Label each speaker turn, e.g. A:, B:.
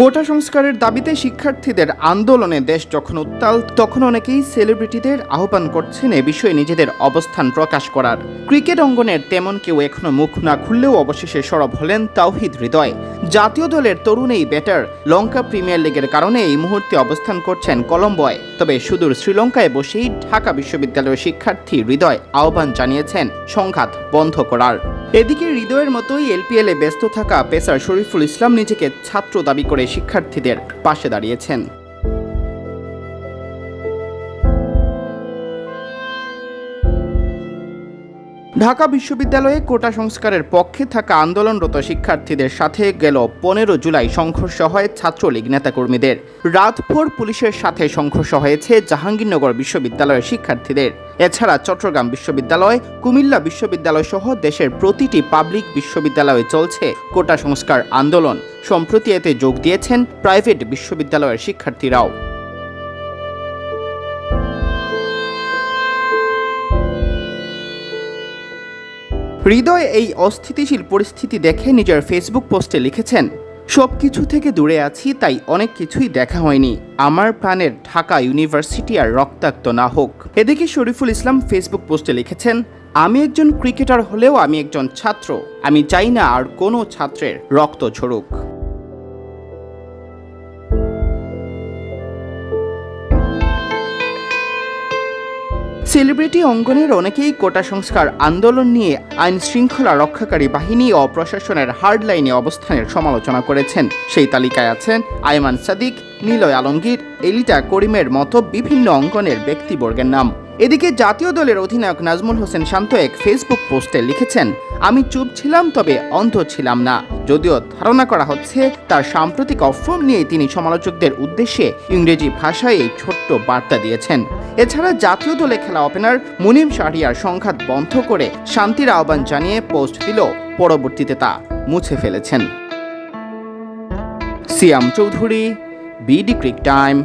A: কোটা সংস্কারের দাবিতে শিক্ষার্থীদের আন্দোলনে দেশ যখন উত্তাল, তখন অনেকেই সেলিব্রিটিদের আহ্বান করছেন এ বিষয়ে নিজেদের অবস্থান প্রকাশ করার। ক্রিকেট অঙ্গনের তেমন কেউ এখনও মুখ না খুললেও অবশেষে সরব হলেন তাওহিদ হৃদয়। জাতীয় দলের তরুণ এই ব্যাটার লঙ্কা প্রিমিয়ার লিগের কারণে এই মুহূর্তে অবস্থান করছেন কলম্বোয়। তবে সুদূর শ্রীলঙ্কায় বসেই ঢাকা বিশ্ববিদ্যালয়ের শিক্ষার্থী হৃদয় আহ্বান জানিয়েছেন, সংঘাত বন্ধ করার। এদিকে হৃদয়ের মতোই এলপিএলে ব্যস্ত থাকা পেসার শরীফুল ইসলাম নিজেকে ছাত্র দাবি করে শিক্ষার্থীদের পাশে দাঁড়িয়েছেন। ঢাকা বিশ্ববিদ্যালয়ে কোটা সংস্কারের পক্ষে থাকা আন্দোলনরত শিক্ষার্থীদের সাথে গেল পনেরো জুলাই সংঘর্ষ হয় ছাত্রলীগ নেতাকর্মীদের। রাতভর পুলিশের সাথে সংঘর্ষ হয়েছে জাহাঙ্গীরনগর বিশ্ববিদ্যালয়ের শিক্ষার্থীদের। এছাড়া চট্টগ্রাম বিশ্ববিদ্যালয়, কুমিল্লা বিশ্ববিদ্যালয় সহ দেশের প্রতিটি পাবলিক বিশ্ববিদ্যালয়ে চলছে কোটা সংস্কার আন্দোলন। সম্প্রতি এতে যোগ দিয়েছেন প্রাইভেট বিশ্ববিদ্যালয়ের শিক্ষার্থীরাও। হৃদয় এই অস্থিতিশীল পরিস্থিতি দেখে নিজের ফেসবুক পোস্টে লিখেছেন, সব কিছু থেকে দূরে আছি, তাই অনেক কিছুই দেখা হয়নি। আমার প্রাণের ঢাকা ইউনিভার্সিটি আর রক্তাক্ত না হোক। এদিকে শরীফুল ইসলাম ফেসবুক পোস্টে লিখেছেন, আমি একজন ক্রিকেটার হলেও আমি একজন ছাত্র। আমি চাই না আর কোনো ছাত্রের রক্ত ঝরুক। সেলিব্রিটি অঙ্গনের অনেকেই কোটা সংস্কার, আন্দোলন নিয়ে আইন শৃঙ্খলা রক্ষাকারী বাহিনী ও প্রশাসনের হার্ডলাইনে অবস্থানের সমালোচনা করেছেন। সেই তালিকায় আছেন আয়মান সাদিক, নিলয় আলমগীর, এলিটা করিমের মতো বিভিন্ন অঙ্গনের ব্যক্তিবর্গের নাম। এদিকে জাতীয় দলের অধিনায়ক নাজমুল হোসেন শান্ত এক ফেসবুক পোস্টে লিখেছেন, আমি চুপ ছিলাম, তবে অন্ধ ছিলাম না। যদিও ধারণা করা হচ্ছে, তার সাম্প্রতিক অফর্ম নিয়ে তিনি সমালোচকদের উদ্দেশ্যে ইংরেজি ভাষায় এই ছোট্ট বার্তা দিয়েছেন। এছাড়া জাতীয় দলে খেলা ওপেনার মুনিম শাহরিয়ার সংঘাত বন্ধ করে শান্তির আহ্বান জানিয়ে পোস্ট দিল পরবর্তীতে তা মুছে ফেলেছেন। Siam Chowdhury, BD cric time.